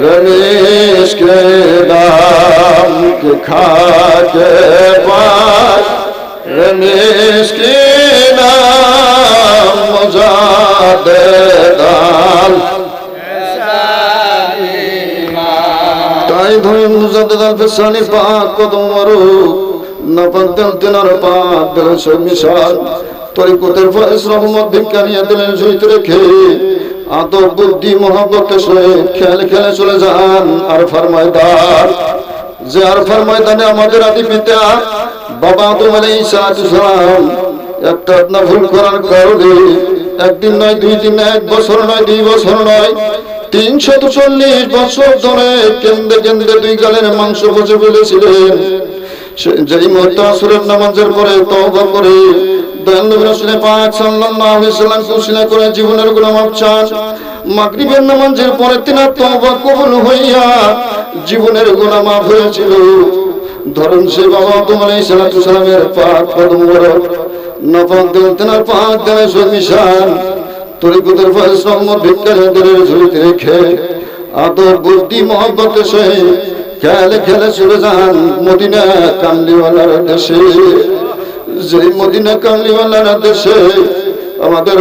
रमेश के नाम के खाके पास रमेश के नाम मजाद दाल তাই ধরে মুজাদ্দাদ আল ফিসানি পাক কদম মারু নাপাক দেল তেনার পাক দেল সব মিশাল তরিকতের ফয়েজ রহমত ভিক্ষানিয়া দিলেন সহিত রেখে আদব, বুদ্ধি মহাব্বতের সহিত খেলে খেলে চলে যান আর ফরমায়দার যে আর ফরমায়দানে আমাদের আদি পিতা বাবা আদম আলাইহিস সালাম, একটা না ভুল করার কারণে, একদিন নয়, দুই দিন এক বছর নয়, দুই বছর নয়, তিনশত চল্লিশ বছর ধরে কেন্দ্রে কেন্দ্রে দুই গালের মাংস বসে ফেলেছিলেন সে- যেই মুহূর্তে আসরের নামাজের পরে তওবা করে দয়াল নবী রাসূলের পাক সাল্লাল্লাহু আলাইহি সাল্লাম করে জীবনের গুনাহ মাফ চান। মাগরিবের নামাজের পরে তিনার তওবা কবুল হইয়া জীবনের গুনাহ মাফ হয়েছিল। ধরুন সে বাবা তোমার এই সালাতু সালামের পাক কদম মোবারক। নফল দিল তিনার পাক দেনে সুমিশান তরিকুতের পরিশ্রম ভিক্ষারীদের ঝুলিতে রেখে আদর, বুদ্ধি মহব্বতের সহিত খেলে খেলে চলে যান মদিনা কামলিওয়ালার দেশে। যে মদিনা কামলিওয়ালার দেশে আমাদের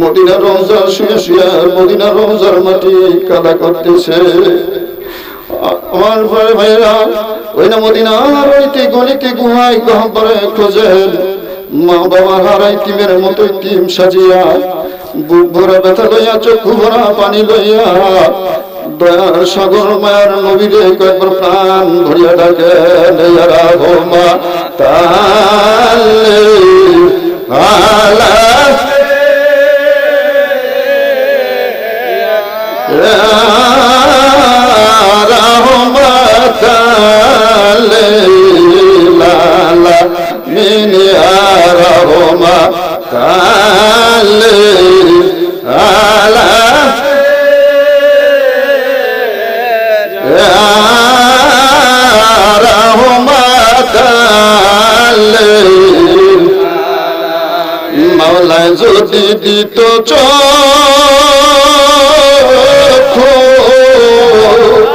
মদিনা রমজার শুয়ে শুয়ে মদিনা রমজার মাটি কাদা করতেছে। আমার ভাই ভাইরা ওই না মদিনার ওইতে গলিতে গুহায় গহ্বরে খোঁজেন। মা বাবার হারাই তিমের মতো তিম সাজিয়া ভরা ব্যথা লইয়া চক্ষু ভরা পানি লইয়া দয়ার সাগর মায়ার নবীরে কয়েকবার প্রাণ ধরিয়া ডাকে আলা মাওলায় যদি দিত চক্ষু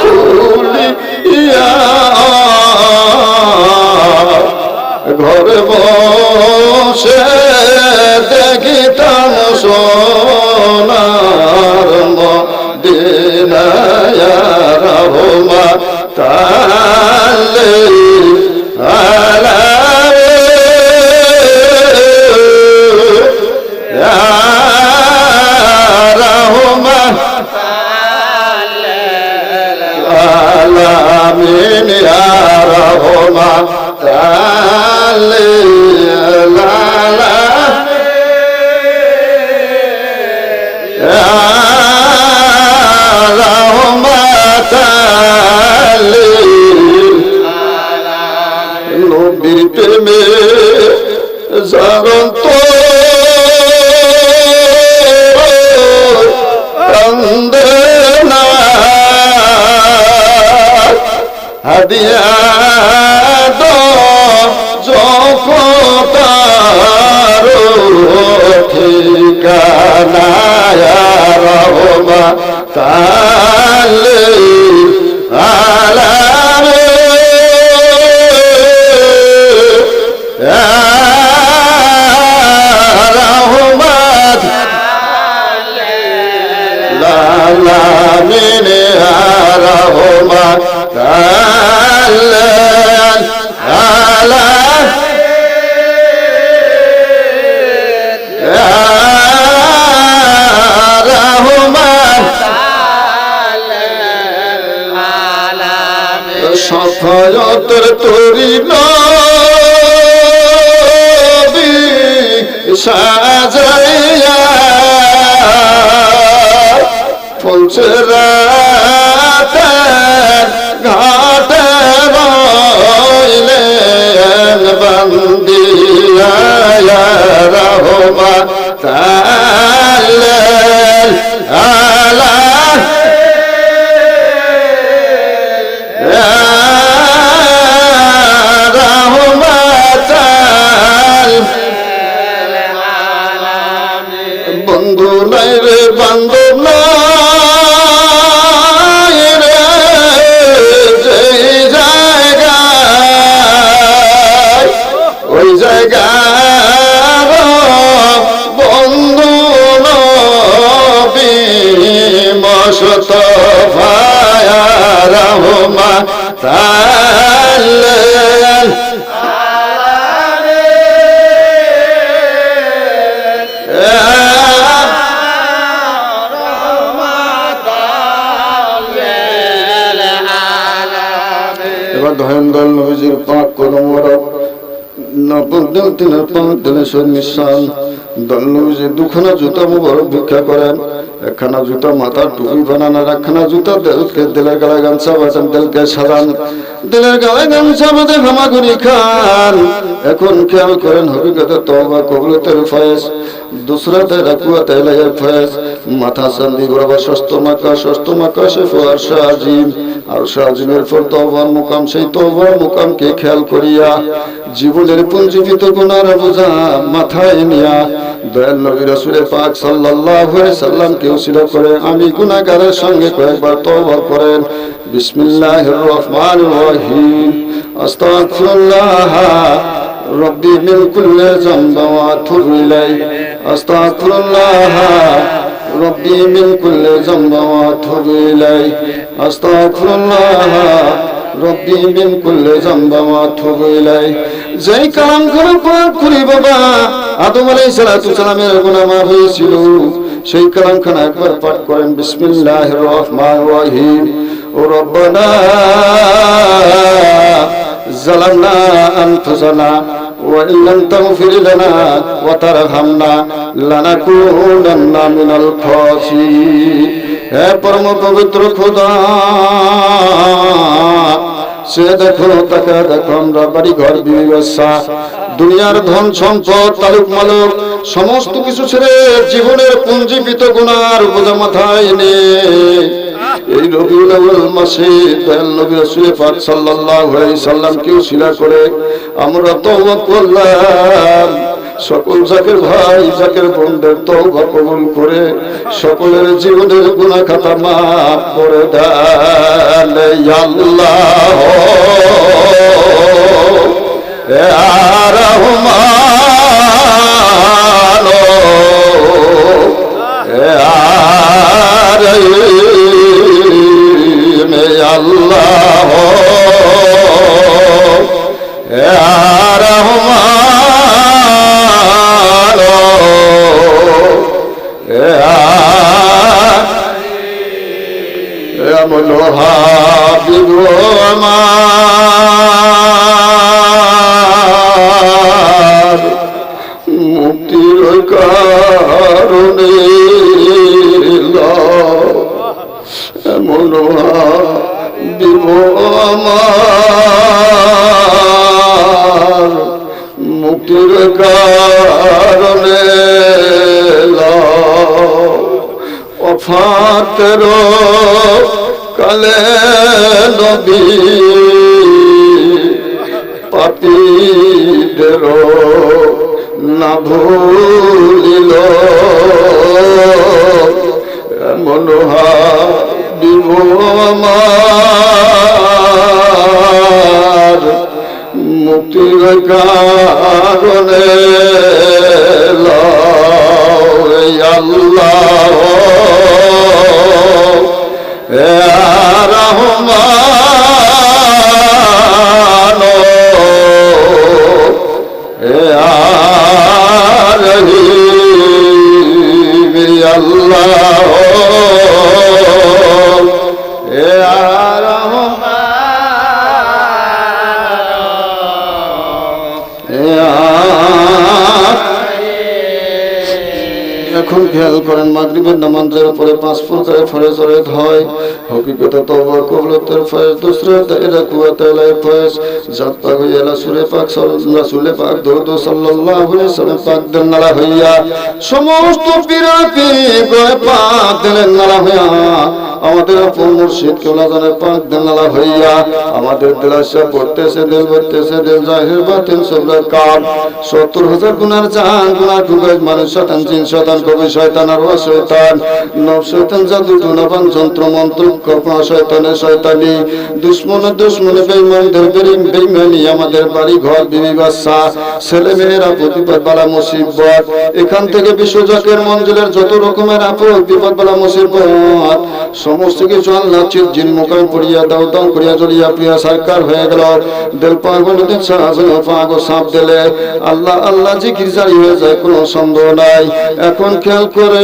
খুলিয়া ঘরে বসে দেখিতাম লালা নবীর প্রেমে জাগন্ত রহমা তালে আলামে। রহমত লালামিন রহমত আলা রহমান সফলতর তরি নবী সাজাইয়া পঞ্চরাতে ঘাটে রইলেন বন্দিয়া রহমা বান্ধব না مصطفى يا رحمة الله মোবারক নবদ পাক নবীজি দুখানা জুতা মোবারক ভিক্ষা করেন। একখানা জুতা মাথার টুপি বানান আর একখানা জুতা দিলকে দিলের গালায় গামছা বাঁচান দিলকে সাজান। দিলের গালায় গামছা বাঁধে হামাগুড়ি খান। এখন খেয়াল করেন হবিগত তওবা কবুলতের দুসরা তেরা কুয়া ফেস, মাথা সান্দি গোড়াবা ষষ্ঠ মাকা ষষ্ঠ মাকা সে শাহজিম আর শাহজিমের মোকাম, সেই তবার মোকামকে খেয়াল করিয়া জীবনের পুঞ্জীবিত গুণার বোঝা মাথায় নিয়া দয়াল নবী রসুলে পাক সাল্লাল্লাহু সাল্লাম কেউ ছিল করে আমি গুণাগারের সঙ্গে কয়েকবার তওবা করেন। বিসমিল্লাহ রহমান রহিম। রব্বি মিন কুল্লি জামবি استغفر الله ربي من كل ذنب واتوب اليه استغفر الله রব্বি মিন কুল্লি যামবা ওয়া তুবু ইলাই যেই কালাম করে পাক করি বাবা আদম আলাইহিস সালাতু সালামের গুনাহ মাফ হয়েছিল সেই কালাম খানা একবার পাঠ করেন বিসমিল্লাহির রহমানির রহিম ও রব্বানা ظلمنا أنفسنا وإن لم تغفر لنا وترحمنا لنكونن من الخاسرين হে পরম পবিত্র খোদা সে দেখো তাকে দেখো আমরা বাড়ি ঘর বিবি ব্যবসা দুনিয়ার ধন সম্পদ তালুক মালুক সমস্ত কিছু ছেড়ে জীবনের পুঞ্জীবিত গুণার বোঝা মাথায় নে এই রবিউল আউয়াল মাসে দয়াল নবী রাসূল পাক সাল্লাল্লাহু আলাইহি সাল্লামকেও শিলা করে, আমরা তওবা করলাম। সকল জাকের ভাই, জাকের বোনদের তওবা কবুল করে সকলের জীবনের গুনাহ খাতা মাফ করে দেন। আল্লাহ, এ আর রহমান আমার মুক্তির কারণে এমন আমার। মুক্তির কারণে অফাতের কালে নবী পাপীদের না ভুলিল। এমন হাবিব আমার মুক্তির কারণে আল্লাহ। এখন খেয়াল করেন, মাগরিবের নামাজের উপরে পাঁচ প্রকারের ফরজ রয়েত হয় হকিকতে তওবা, কবুলতের ফরজ, দুসরা তাইরা কুওয়াতে লাই ফরজ জাত পাক হইয়া সুরে পাক রাসূলে পাক দরুদ সাল্লাল্লাহু আলাইহি সাল্লাম পাক দেন নালা হইয়া, সমস্ত পীরা পীর গয় পাক দেন নালা হইয়া। আমাদের আপন মুর্শিদ কেওলা জানে পাক দেন নালা হইয়া আমাদের দিলাসা পড়তেছে, দিল ভরতেছে দিল জাহির বাতিন সবরা কাম সত্তর হাজার গুনার জান গুনার কুগাজ মানুষ শতান জিন শতান কবি, শয়তান, আর শয়তান। নব শয়তান, জাদু, গুণবান, যন্ত্র, মন্ত্র, কল্পনা, শয়তানে শয়তানি। দুশ্মনে দুশ্মনে, বেঈমানদের বেরিম বেঈমানি আমাদের বাড়ি ঘর, বিবি বাচ্চা, ছেলে মেয়েরা প্রতিপদ বালা মুসিবত। এখান থেকে বিশ্বজাকের মঞ্জিলের যত রকমের আপদ, বিপদ বালা মুসিবত। সমস্ত কিছু আল্লাহ চিত জিন মোকাম পড়িয়া দাও দাও করিয়া জড়িয়া প্রিয়া সরকার হয়ে গেল। দিল পাগলিতে সাহায্য পাগো সাপ দিলে। আল্লাহ আল্লাহ জিকির জারি হয়ে যায়, কোনো সন্দেহ নাই। এখন খেয়াল করে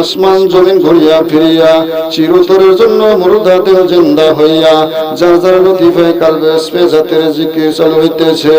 আসমান জমিন ঘুরিয়া ফিরিয়া, চিরতরের জন্য মুরুদা জিন্দা হইয়া, যার যার লতিফায় কালবে জাতের জিকির চালু হইতেছে।